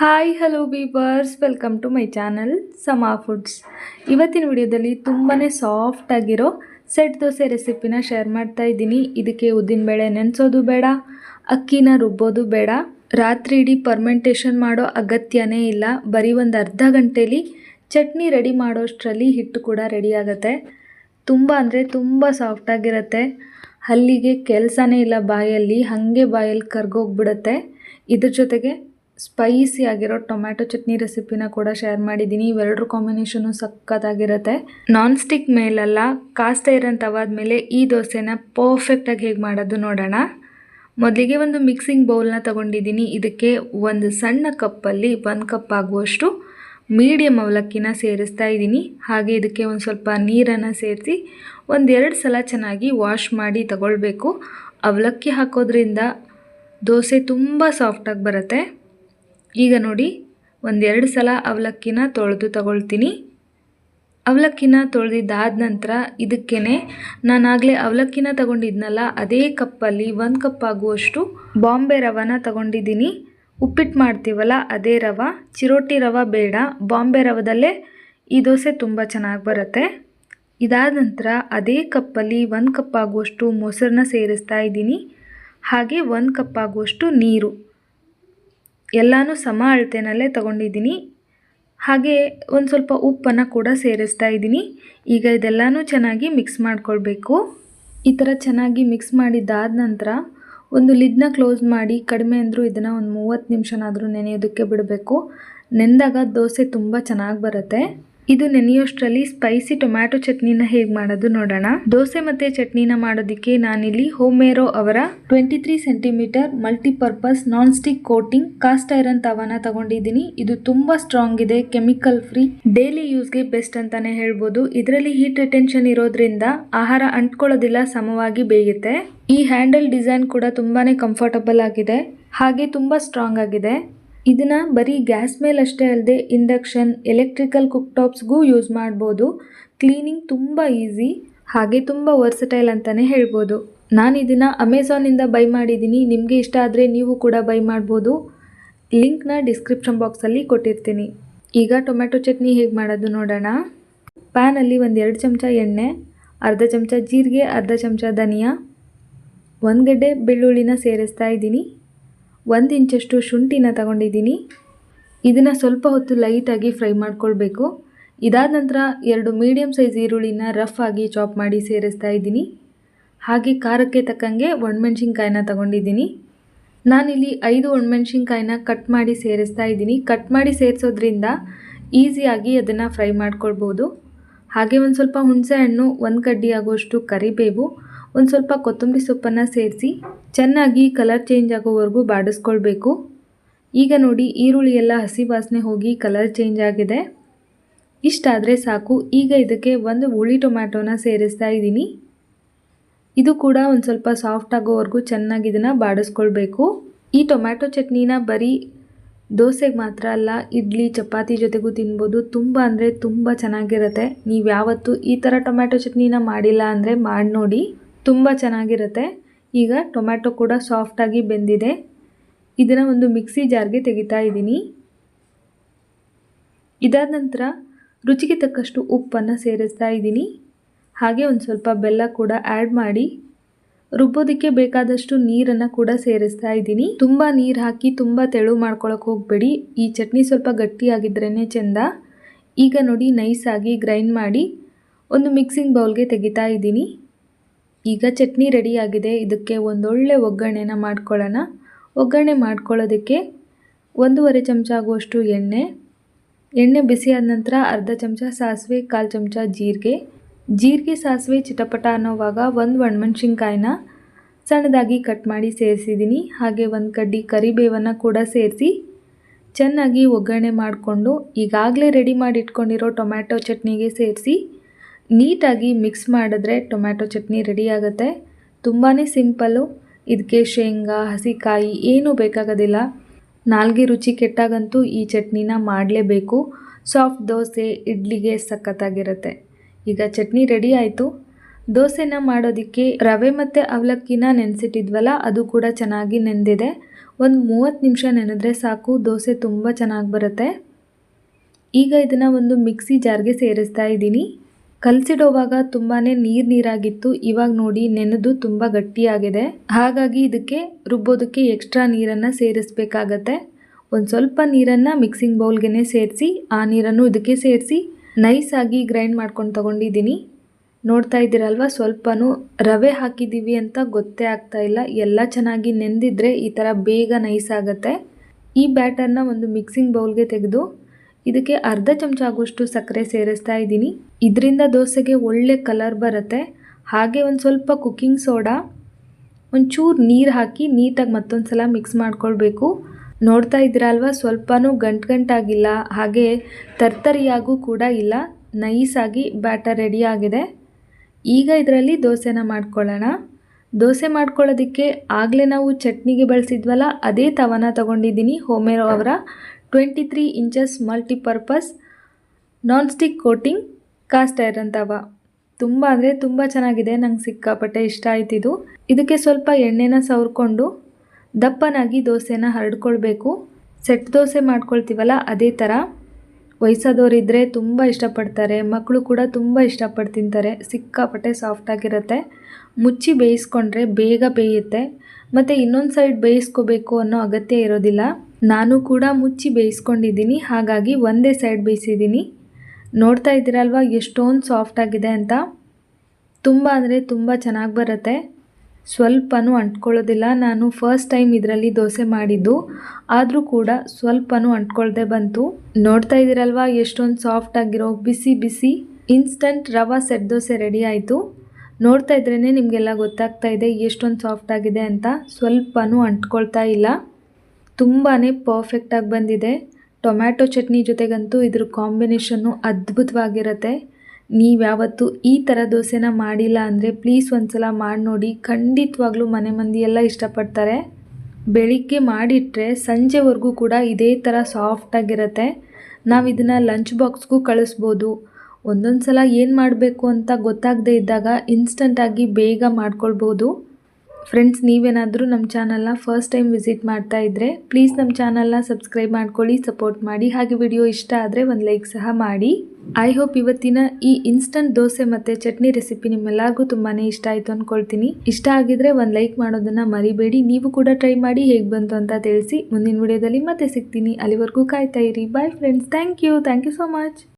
Hi hello viewers welcome to my channel Sama foods ಇವತ್ತಿನ ವಿಡಿಯೋದಲ್ಲಿ ತುಂಬಾ ಸಾಫ್ಟ್ ಆಗಿರೋ ಸೆಟ್ ದೋಸೆ ರೆಸಿಪಿನ ಶೇರ್ ಮಾಡ್ತಾ ಇದ್ದೀನಿ. ಇದಕ್ಕೆ ಉದ್ದಿನಬೇಳೆ ನೆನೆಸೋದು ಬೇಡ, ಅಕ್ಕಿನ ರುಬ್ಬೋದು ಬೇಡ, ರಾತ್ರಿ ಇಡೀ ಪರ್ಮೆಂಟೇಷನ್ ಮಾಡೋ ಅಗತ್ಯನೇ ಇಲ್ಲ. ಬರೀ ಒಂದು ಅರ್ಧ ಗಂಟೇಲಿ ಚಟ್ನಿ ರೆಡಿ ಮಾಡೋಷ್ಟರಲ್ಲಿ ಹಿಟ್ಟು ಕೂಡ ರೆಡಿ ಆಗುತ್ತೆ. ತುಂಬ ಅಂದರೆ ತುಂಬ ಸಾಫ್ಟಾಗಿರುತ್ತೆ ಅಲ್ಲಿಗೆ ಕೆಲಸನೇ ಇಲ್ಲ ಬಾಯಲ್ಲಿ, ಹಾಗೆ ಬಾಯಲ್ಲಿ ಕರ್ಗೋಗ್ಬಿಡುತ್ತೆ. ಇದ್ರ ಜೊತೆಗೆ ಸ್ಪೈಸಿ ಆಗಿರೋ ಟೊಮ್ಯಾಟೊ ಚಟ್ನಿ ರೆಸಿಪಿನ ಕೂಡ ಶೇರ್ ಮಾಡಿದ್ದೀನಿ. ಇವೆರಡರ ಕಾಂಬಿನೇಷನು ಸಖತ್ತಾಗಿರುತ್ತೆ. ನಾನ್ ಸ್ಟಿಕ್ ಮೇಲೆಲ್ಲ ಕಾಸ್ತಾ ಇರೋ ತವಾದ ಮೇಲೆ ಈ ದೋಸೆನ ಪರ್ಫೆಕ್ಟಾಗಿ ಹೇಗೆ ಮಾಡೋದು ನೋಡೋಣ. ಮೊದಲಿಗೆ ಒಂದು ಮಿಕ್ಸಿಂಗ್ ಬೌಲ್ನ ತಗೊಂಡಿದ್ದೀನಿ. ಇದಕ್ಕೆ ಒಂದು ಸಣ್ಣ ಕಪ್ಪಲ್ಲಿ ಒಂದು ಕಪ್ ಆಗುವಷ್ಟು ಮೀಡಿಯಮ್ ಅವಲಕ್ಕಿನ ಸೇರಿಸ್ತಾ ಇದ್ದೀನಿ. ಹಾಗೆ ಇದಕ್ಕೆ ಒಂದು ಸ್ವಲ್ಪ ನೀರನ್ನು ಸೇರಿಸಿ ಒಂದೆರಡು ಸಲ ಚೆನ್ನಾಗಿ ವಾಶ್ ಮಾಡಿ ತಗೊಳ್ಬೇಕು. ಅವಲಕ್ಕಿ ಹಾಕೋದ್ರಿಂದ ದೋಸೆ ತುಂಬ ಸಾಫ್ಟಾಗಿ ಬರುತ್ತೆ. ಈಗ ನೋಡಿ, ಒಂದೆರಡು ಸಲ ಅವಲಕ್ಕಿನ ತೊಳೆದು ತಗೊಳ್ತೀನಿ. ಅವಲಕ್ಕಿನ ತೊಳೆದಿದ್ದಾದ ನಂತರ ಇದಕ್ಕೇ ನಾನಾಗಲೇ ಅವಲಕ್ಕಿನ ತಗೊಂಡಿದ್ನಲ್ಲ, ಅದೇ ಕಪ್ಪಲ್ಲಿ ಒಂದು ಕಪ್ ಆಗುವಷ್ಟು ಬಾಂಬೆ ರವನ ತಗೊಂಡಿದ್ದೀನಿ. ಉಪ್ಪಿಟ್ಟು ಮಾಡ್ತೀವಲ್ಲ, ಅದೇ ರವ. ಚಿರೋಟಿ ರವ ಬೇಡ, ಬಾಂಬೆ ರವದಲ್ಲೇ ಈ ದೋಸೆ ತುಂಬ ಚೆನ್ನಾಗಿ ಬರುತ್ತೆ. ಇದಾದ ನಂತರ ಅದೇ ಕಪ್ಪಲ್ಲಿ ಒಂದು ಕಪ್ ಆಗುವಷ್ಟು ಮೊಸರನ್ನ ಸೇರಿಸ್ತಾ ಇದ್ದೀನಿ. ಹಾಗೆ ಒಂದು ಕಪ್ ಆಗುವಷ್ಟು ನೀರು. ಎಲ್ಲನೂ ಸಮ ಅಳತೆನಲ್ಲೇ ತಗೊಂಡಿದ್ದೀನಿ. ಹಾಗೆ ಒಂದು ಸ್ವಲ್ಪ ಉಪ್ಪನ್ನು ಕೂಡ ಸೇರಿಸ್ತಾ ಇದ್ದೀನಿ. ಈಗ ಇದೆಲ್ಲನೂ ಚೆನ್ನಾಗಿ ಮಿಕ್ಸ್ ಮಾಡಿಕೊಳ್ಬೇಕು. ಈ ಥರ ಚೆನ್ನಾಗಿ ಮಿಕ್ಸ್ ಮಾಡಿದ್ದಾದ ನಂತರ ಒಂದು ಲಿಡ್ನ ಕ್ಲೋಸ್ ಮಾಡಿ ಕಡಿಮೆ ಅಂದರೂ ಇದನ್ನು ಒಂದು ಮೂವತ್ತು ನಿಮಿಷನಾದರೂ ನೆನೆಯೋದಕ್ಕೆ ಬಿಡಬೇಕು. ನೆಂದಾಗ ದೋಸೆ ತುಂಬ ಚೆನ್ನಾಗಿ ಬರುತ್ತೆ. ಇದು ನೆನೆಯೋಷ್ಟರಲ್ಲಿ ಸ್ಪೈಸಿ ಟೊಮ್ಯಾಟೊ ಚಟ್ನಿನ ಹೇಗೆ ಮಾಡೋದು ನೋಡೋಣ. ದೋಸೆ ಮತ್ತೆ ಚಟ್ನಿನ ಮಾಡೋದಕ್ಕೆ ನಾನಿಲ್ಲಿ ಹೋಮೇರೋ ಅವರ twenty three centimeter multipurpose non stick coating cast iron ತವಾನ ತಗೊಂಡಿದ್ದೀನಿ. ಇದು ತುಂಬಾ ಸ್ಟ್ರಾಂಗ್ ಇದೆ ಕೆಮಿಕಲ್ ಫ್ರೀ ಡೈಲಿ ಯೂಸ್ಗೆ ಬೆಸ್ಟ್ ಅಂತಾನೆ ಹೇಳ್ಬೋದು. ಇದರಲ್ಲಿ ಹೀಟ್ ರಿಟೆನ್ಷನ್ ಇರೋದ್ರಿಂದ ಆಹಾರ ಅಂಟ್ಕೊಳ್ಳೋದಿಲ್ಲ, ಸಮವಾಗಿ ಬೇಯುತ್ತೆ. ಈ ಹ್ಯಾಂಡಲ್ ಡಿಸೈನ್ ಕೂಡ ತುಂಬಾನೇ ಕಂಫರ್ಟಬಲ್ ಆಗಿದೆ. ಹಾಗೆ ತುಂಬಾ ಸ್ಟ್ರಾಂಗ್ ಆಗಿದೆ. ಇದನ್ನ ಬರೀ ಗ್ಯಾಸ್ ಮೇಲಷ್ಟೇ ಅಲ್ಲದೆ ಇಂಡಕ್ಷನ್, ಎಲೆಕ್ಟ್ರಿಕಲ್ ಕುಕ್ ಟಾಪ್ಸ್ಗೂ ಯೂಸ್ ಮಾಡ್ಬೋದು. ಕ್ಲೀನಿಂಗ್ ತುಂಬ ಈಸಿ, ಹಾಗೆ ತುಂಬ ವರ್ಸಟೈಲ್ ಅಂತಲೇ ಹೇಳ್ಬೋದು. ನಾನು ಇದನ್ನು ಅಮೆಝಾನಿಂದ ಬೈ ಮಾಡಿದ್ದೀನಿ ನಿಮಗೆ ಇಷ್ಟ ಆದರೆ ನೀವು ಕೂಡ ಬೈ ಮಾಡ್ಬೋದು. ಲಿಂಕ್ನ ಡಿಸ್ಕ್ರಿಪ್ಷನ್ ಬಾಕ್ಸಲ್ಲಿ ಕೊಟ್ಟಿರ್ತೀನಿ. ಈಗ ಟೊಮ್ಯಾಟೊ ಚಟ್ನಿ ಹೇಗೆ ಮಾಡೋದು ನೋಡೋಣ. ಪ್ಯಾನಲ್ಲಿ ಒಂದು ಎರಡು ಚಮಚ ಎಣ್ಣೆ, ಅರ್ಧ ಚಮಚ ಜೀರಿಗೆ, ಅರ್ಧ ಚಮಚ ಧನಿಯಾ, ಒಂದು ಗಡ್ಡೆ ಬೆಳ್ಳುಳ್ಳಿನ ಸೇರಿಸ್ತಾ ಇದ್ದೀನಿ. ಒಂದು ಇಂಚಷ್ಟು ಶುಂಠಿನ ತಗೊಂಡಿದ್ದೀನಿ. ಇದನ್ನು ಸ್ವಲ್ಪ ಹೊತ್ತು ಲೈಟಾಗಿ ಫ್ರೈ ಮಾಡ್ಕೊಳ್ಬೇಕು. ಇದಾದ ನಂತರ ಎರಡು ಮೀಡಿಯಮ್ ಸೈಜ್ ಈರುಳ್ಳಿನ ರಫ್ ಆಗಿ ಚಾಪ್ ಮಾಡಿ ಸೇರಿಸ್ತಾ ಇದ್ದೀನಿ. ಹಾಗೆ ಖಾರಕ್ಕೆ ತಕ್ಕಂಗೆ ಒಣಮೆಣ್ಸಿನ್ಕಾಯಿನ ತಗೊಂಡಿದ್ದೀನಿ. ನಾನಿಲ್ಲಿ ಐದು ಒಣಮೆಣ್ಸಿನ್ಕಾಯಿನ ಕಟ್ ಮಾಡಿ ಸೇರಿಸ್ತಾ ಇದ್ದೀನಿ. ಕಟ್ ಮಾಡಿ ಸೇರಿಸೋದ್ರಿಂದ ಈಸಿಯಾಗಿ ಅದನ್ನು ಫ್ರೈ ಮಾಡ್ಕೊಳ್ಬೋದು. ಹಾಗೆ ಒಂದು ಸ್ವಲ್ಪ ಹುಣಸೆ ಹಣ್ಣು ಒಂದು ಕಡ್ಡಿ ಆಗುವಷ್ಟು ಕರಿಬೇವು, ಒಂದು ಸ್ವಲ್ಪ ಕೊತ್ತಂಬರಿ ಸೊಪ್ಪನ್ನು ಸೇರಿಸಿ ಚೆನ್ನಾಗಿ ಕಲರ್ ಚೇಂಜ್ ಆಗೋವರೆಗೂ ಬಾಡಿಸ್ಕೊಳ್ಬೇಕು. ಈಗ ನೋಡಿ, ಈರುಳ್ಳಿ ಎಲ್ಲ ಹಸಿ ವಾಸನೆ ಹೋಗಿ ಕಲರ್ ಚೇಂಜ್ ಆಗಿದೆ. ಇಷ್ಟಾದರೆ ಸಾಕು, ಈಗ ಇದಕ್ಕೆ ಒಂದು ಹುಳಿ ಟೊಮ್ಯಾಟೋನ ಸೇರಿಸ್ತಾ ಇದ್ದೀನಿ. ಇದು ಕೂಡ ಒಂದು ಸ್ವಲ್ಪ ಸಾಫ್ಟ್ ಆಗೋವರೆಗೂ ಚೆನ್ನಾಗಿ ಇದನ್ನು ಬಾಡಿಸ್ಕೊಳ್ಬೇಕು. ಈ ಟೊಮ್ಯಾಟೊ ಚಟ್ನಿನ ಬರೀ ದೋಸೆಗೆ ಮಾತ್ರ ಅಲ್ಲ, ಇಡ್ಲಿ, ಚಪಾತಿ ಜೊತೆಗೂ ತಿನ್ಬೋದು. ತುಂಬ ಅಂದರೆ ತುಂಬ ಚೆನ್ನಾಗಿರುತ್ತೆ. ನೀವು ಯಾವತ್ತೂ ಈ ಥರ ಟೊಮ್ಯಾಟೊ ಚಟ್ನಿನ ಮಾಡಿಲ್ಲ ಅಂದರೆ ಮಾಡಿ ನೋಡಿ. ತುಂಬ ಚೆನ್ನಾಗಿರುತ್ತೆ. ಈಗ ಟೊಮ್ಯಾಟೊ ಕೂಡ ಸಾಫ್ಟಾಗಿ ಬೆಂದಿದೆ. ಇದನ್ನು ಒಂದು ಮಿಕ್ಸಿ ಜಾರ್ಗೆ ತೆಗಿತಾ ಇದ್ದೀನಿ. ಇದಾದ ನಂತರ ರುಚಿಗೆ ತಕ್ಕಷ್ಟು ಉಪ್ಪನ್ನು ಸೇರಿಸ್ತಾ ಇದ್ದೀನಿ. ಹಾಗೆ ಒಂದು ಸ್ವಲ್ಪ ಬೆಲ್ಲ ಕೂಡ ಆ್ಯಡ್ ಮಾಡಿ ರುಬ್ಬೋದಕ್ಕೆ ಬೇಕಾದಷ್ಟು ನೀರನ್ನು ಕೂಡ ಸೇರಿಸ್ತಾ ಇದ್ದೀನಿ. ತುಂಬ ನೀರು ಹಾಕಿ ತುಂಬ ತೆಳು ಮಾಡ್ಕೊಳಕ್ಕೆ ಹೋಗಬೇಡಿ. ಈ ಚಟ್ನಿ ಸ್ವಲ್ಪ ಗಟ್ಟಿಯಾಗಿದ್ರೇ ಚೆಂದ. ಈಗ ನೋಡಿ ನೈಸಾಗಿ ಗ್ರೈಂಡ್ ಮಾಡಿ ಒಂದು ಮಿಕ್ಸಿಂಗ್ ಬೌಲ್ಗೆ ತೆಗಿತಾ ಇದ್ದೀನಿ. ಈಗ ಚಟ್ನಿ ರೆಡಿಯಾಗಿದೆ. ಇದಕ್ಕೆ ಒಂದೊಳ್ಳೆ ಒಗ್ಗರಣೆನ ಮಾಡ್ಕೊಳ್ಳೋಣ. ಒಗ್ಗರಣೆ ಮಾಡ್ಕೊಳ್ಳೋದಕ್ಕೆ ಒಂದೂವರೆ ಚಮಚ ಆಗುವಷ್ಟು ಎಣ್ಣೆ ಎಣ್ಣೆ ಬಿಸಿಯಾದ ನಂತರ ಅರ್ಧ ಚಮಚ ಸಾಸಿವೆ, ಕಾಲು ಚಮಚ ಜೀರಿಗೆ. ಜೀರಿಗೆ, ಸಾಸಿವೆ ಚಿಟಪಟ ಅನ್ನೋವಾಗ ಒಂದು ಒಣಮೆಣ್ಸಿನ್ಕಾಯಿನ ಸಣ್ಣದಾಗಿ ಕಟ್ ಮಾಡಿ ಸೇರಿಸಿದ್ದೀನಿ. ಹಾಗೆ ಒಂದು ಕಡ್ಡಿ ಕರಿಬೇವನ್ನು ಕೂಡ ಸೇರಿಸಿ ಚೆನ್ನಾಗಿ ಒಗ್ಗರಣೆ ಮಾಡಿಕೊಂಡು ಈಗಾಗಲೇ ರೆಡಿ ಮಾಡಿ ಇಟ್ಕೊಂಡಿರೋ ಟೊಮ್ಯಾಟೊ ಚಟ್ನಿಗೆ ಸೇರಿಸಿ ನೀಟಾಗಿ ಮಿಕ್ಸ್ ಮಾಡಿದ್ರೆ ಟೊಮ್ಯಾಟೊ ಚಟ್ನಿ ರೆಡಿ ಆಗುತ್ತೆ. ತುಂಬಾ ಸಿಂಪಲ್ಲು. ಇದಕ್ಕೆ ಶೇಂಗಾ, ಹಸಿಕಾಯಿ ಏನೂ ಬೇಕಾಗೋದಿಲ್ಲ. ನಾಲ್ಗೆ ರುಚಿ ಕೆಟ್ಟಾಗಂತೂ ಈ ಚಟ್ನಿನ ಮಾಡಲೇಬೇಕು. ಸಾಫ್ಟ್ ದೋಸೆ ಇಡ್ಲಿಗೆ ಸಖತ್ತಾಗಿರುತ್ತೆ. ಈಗ ಚಟ್ನಿ ರೆಡಿ ಆಯಿತು. ದೋಸೆನ ಮಾಡೋದಕ್ಕೆ ರವೆ ಮತ್ತು ಅವಲಕ್ಕಿನ ನೆನೆಸಿಟ್ಟಿದ್ವಲ್ಲ, ಅದು ಕೂಡ ಚೆನ್ನಾಗಿ ನೆಂದಿದೆ. ಒಂದು ಮೂವತ್ತು ನಿಮಿಷ ನೆನೆದ್ರೆ ಸಾಕು, ದೋಸೆ ತುಂಬ ಚೆನ್ನಾಗಿ ಬರುತ್ತೆ. ಈಗ ಇದನ್ನು ಒಂದು ಮಿಕ್ಸಿ ಜಾರ್ಗೆ ಸೇರಿಸ್ತಾ ಇದ್ದೀನಿ. ಕಲಸಿಡೋವಾಗ ತುಂಬಾ ನೀರು ನೀರಾಗಿತ್ತು. ಇವಾಗ ನೋಡಿ ನೆನೆದು ತುಂಬ ಗಟ್ಟಿಯಾಗಿದೆ. ಹಾಗಾಗಿ ಇದಕ್ಕೆ ರುಬ್ಬೋದಕ್ಕೆ ಎಕ್ಸ್ಟ್ರಾ ನೀರನ್ನು ಸೇರಿಸ್ಬೇಕಾಗತ್ತೆ. ಒಂದು ಸ್ವಲ್ಪ ನೀರನ್ನು ಮಿಕ್ಸಿಂಗ್ ಬೌಲ್ಗೆ ಸೇರಿಸಿ, ಆ ನೀರನ್ನು ಇದಕ್ಕೆ ಸೇರಿಸಿ ನೈಸಾಗಿ ಗ್ರೈಂಡ್ ಮಾಡ್ಕೊಂಡು ತಗೊಂಡಿದ್ದೀನಿ. ನೋಡ್ತಾ ಇದ್ದೀರಲ್ವ, ಸ್ವಲ್ಪನೂ ರವೆ ಹಾಕಿದ್ದೀವಿ ಅಂತ ಗೊತ್ತೇ ಆಗ್ತಾ ಇಲ್ಲ. ಎಲ್ಲ ಚೆನ್ನಾಗಿ ನೆಂದಿದ್ರೆ ಈ ಥರ ಬೇಗ ನೈಸ್ ಆಗುತ್ತೆ. ಈ ಬ್ಯಾಟರ್ನ ಒಂದು ಮಿಕ್ಸಿಂಗ್ ಬೌಲ್ಗೆ ತೆಗೆದು ಇದಕ್ಕೆ ಅರ್ಧ ಚಮಚ ಆಗುವಷ್ಟು ಸಕ್ಕರೆ ಸೇರಿಸ್ತಾ ಇದ್ದೀನಿ. ಇದರಿಂದ ದೋಸೆಗೆ ಒಳ್ಳೆ ಕಲರ್ ಬರುತ್ತೆ. ಹಾಗೆ ಒಂದು ಸ್ವಲ್ಪ ಕುಕ್ಕಿಂಗ್ ಸೋಡಾ ಒಂಚೂರು ನೀರು ಹಾಕಿ ನೀಟಾಗಿ ಮತ್ತೊಂದು ಸಲ ಮಿಕ್ಸ್ ಮಾಡ್ಕೊಳ್ಬೇಕು. ನೋಡ್ತಾ ಇದ್ದೀರಲ್ವ, ಸ್ವಲ್ಪನೂ ಗಂಟು ಗಂಟಾಗಿಲ್ಲ. ಹಾಗೆ ತರ್ತರಿಯಾಗೂ ಕೂಡ ಇಲ್ಲ. ನೈಸಾಗಿ ಬ್ಯಾಟರ್ ರೆಡಿ ಆಗಿದೆ. ಈಗ ಇದರಲ್ಲಿ ದೋಸೆನ ಮಾಡ್ಕೊಳ್ಳೋಣ. ದೋಸೆ ಮಾಡ್ಕೊಳ್ಳೋದಕ್ಕೆ ಆಗಲೇ ನಾವು ಚಟ್ನಿಗೆ ಬಳಸಿದ್ವಲ್ಲ, ಅದೇ ತವನ ತಗೊಂಡಿದ್ದೀನಿ ಹೋಮೇರೋ ಅವರ twenty three inches multipurpose non stick coating cast iron ತವ ತುಂಬ ಅಂದರೆ ತುಂಬ ಚೆನ್ನಾಗಿದೆ, ನಂಗೆ ಸಿಕ್ಕಾಪಟ್ಟೆ ಇಷ್ಟ ಆಯ್ತಿದು ಇದಕ್ಕೆ ಸ್ವಲ್ಪ ಎಣ್ಣೆನ ಸವರ್ಕೊಂಡು ದಪ್ಪನಾಗಿ ದೋಸೆನ ಹರಡ್ಕೊಳ್ಬೇಕು. ಸೆಟ್ ದೋಸೆ ಮಾಡ್ಕೊಳ್ತೀವಲ್ಲ ಅದೇ ಥರ ವಯಸ್ಸಾದವರಿದ್ದರೆ ತುಂಬ ಇಷ್ಟಪಡ್ತಾರೆ ಮಕ್ಕಳು ಕೂಡ ತುಂಬ ಇಷ್ಟಪಟ್ಟು ತಿಂತಾರೆ ಸಿಕ್ಕಾಪಟ್ಟೆ ಸಾಫ್ಟಾಗಿರುತ್ತೆ ಮುಚ್ಚಿ ಬೇಯಿಸ್ಕೊಂಡ್ರೆ ಬೇಗ ಬೇಯುತ್ತೆ. ಮತ್ತು ಇನ್ನೊಂದು ಸೈಡ್ ಬೇಯಿಸ್ಕೋಬೇಕು ಅನ್ನೋ ಅಗತ್ಯ ಇರೋದಿಲ್ಲ. ನಾನು ಕೂಡ ಮುಚ್ಚಿ ಬೇಯಿಸ್ಕೊಂಡಿದ್ದೀನಿ, ಹಾಗಾಗಿ ಒಂದೇ ಸೈಡ್ ಬೇಯಿಸಿದ್ದೀನಿ. ನೋಡ್ತಾ ಇದ್ದೀರಲ್ವ ಎಷ್ಟೊಂದು ಸಾಫ್ಟ್ ಆಗಿದೆ ಅಂತ? ತುಂಬ ಅಂದರೆ ತುಂಬ ಚೆನ್ನಾಗಿ ಬರುತ್ತೆ. ಸ್ವಲ್ಪನೂ ಅಂಟ್ಕೊಳ್ಳೋದಿಲ್ಲ. ನಾನು ಫಸ್ಟ್ ಟೈಮ್ ಇದರಲ್ಲಿ ದೋಸೆ ಮಾಡಿದ್ದು. ಆದರೂ ಕೂಡ ಸ್ವಲ್ಪನೂ ಅಂಟ್ಕೊಳ್ದೆ ಬಂತು. ನೋಡ್ತಾ ಇದ್ದೀರಲ್ವ ಎಷ್ಟೊಂದು ಸಾಫ್ಟ್ ಆಗಿರೋ ಬಿಸಿ ಬಿಸಿ ಇನ್ಸ್ಟಂಟ್ ರವಾ ಸೆಟ್ ದೋಸೆ ರೆಡಿ ಆಯಿತು. ನೋಡ್ತಾ ಇದ್ರೇ ನಿಮಗೆಲ್ಲ ಗೊತ್ತಾಗ್ತಾ ಇದೆ ಎಷ್ಟೊಂದು ಸಾಫ್ಟ್ ಆಗಿದೆ ಅಂತ. ಸ್ವಲ್ಪನೂ ಅಂಟ್ಕೊಳ್ತಾ ಇಲ್ಲ. ತುಂಬಾ ಪರ್ಫೆಕ್ಟಾಗಿ ಬಂದಿದೆ. ಟೊಮ್ಯಾಟೊ ಚಟ್ನಿ ಜೊತೆಗಂತೂ ಇದ್ರ ಕಾಂಬಿನೇಷನ್ನು ಅದ್ಭುತವಾಗಿರುತ್ತೆ. ನೀವು ಯಾವತ್ತೂ ಈ ಥರ ದೋಸೆನ ಮಾಡಿಲ್ಲ ಅಂದರೆ ಪ್ಲೀಸ್ ಒಂದ್ಸಲ ಮಾಡಿ ನೋಡಿ. ಖಂಡಿತವಾಗ್ಲೂ ಮನೆ ಮಂದಿ ಎಲ್ಲ ಇಷ್ಟಪಡ್ತಾರೆ. ಬೆಳಿಗ್ಗೆ ಮಾಡಿಟ್ರೆ ಸಂಜೆವರೆಗೂ ಕೂಡ ಇದೇ ಥರ ಸಾಫ್ಟಾಗಿರುತ್ತೆ ನಾವು ಇದನ್ನು ಲಂಚ್ ಬಾಕ್ಸ್ಗೂ ಕಳಿಸ್ಬೋದು. ಒಂದೊಂದು ಸಲ ಏನು ಮಾಡಬೇಕು ಅಂತ ಗೊತ್ತಾಗದೇ ಇದ್ದಾಗ ಇನ್ಸ್ಟಂಟಾಗಿ ಬೇಗ ಮಾಡ್ಕೊಳ್ಬೋದು. ಫ್ರೆಂಡ್ಸ್ ನೀವೇನಾದರೂ ನಮ್ಮ ಚಾನಲ್ನ ಫಸ್ಟ್ ಟೈಮ್ ವಿಸಿಟ್ ಮಾಡ್ತಾ ಇದ್ದರೆ ಪ್ಲೀಸ್ ನಮ್ಮ ಚಾನಲ್ನ ಸಬ್ಸ್ಕ್ರೈಬ್ ಮಾಡ್ಕೊಳ್ಳಿ ಸಪೋರ್ಟ್ ಮಾಡಿ. ಹಾಗೆ ವಿಡಿಯೋ ಇಷ್ಟ ಆದರೆ ಒಂದು ಲೈಕ್ ಸಹ ಮಾಡಿ. ಐ ಹೋಪ್ ಇವತ್ತಿನ ಈ ಇನ್ಸ್ಟಂಟ್ ದೋಸೆ ಮತ್ತು ಚಟ್ನಿ ರೆಸಿಪಿ ನಿಮ್ಮೆಲ್ಲರಿಗೂ ತುಂಬಾ ಇಷ್ಟ ಆಯಿತು ಅಂದ್ಕೊಳ್ತೀನಿ ಇಷ್ಟ ಆಗಿದ್ರೆ ಒಂದು ಲೈಕ್ ಮಾಡೋದನ್ನು ಮರಿಬೇಡಿ. ನೀವು ಕೂಡ ಟ್ರೈ ಮಾಡಿ ಹೇಗೆ ಬಂತು ಅಂತ ತಿಳಿಸಿ. ಮುಂದಿನ ವಿಡಿಯೋದಲ್ಲಿ ಮತ್ತೆ ಸಿಗ್ತೀನಿ. ಅಲ್ಲಿವರೆಗೂ ಕಾಯ್ತಾ ಇರಿ. Bye friends thank you thank you so much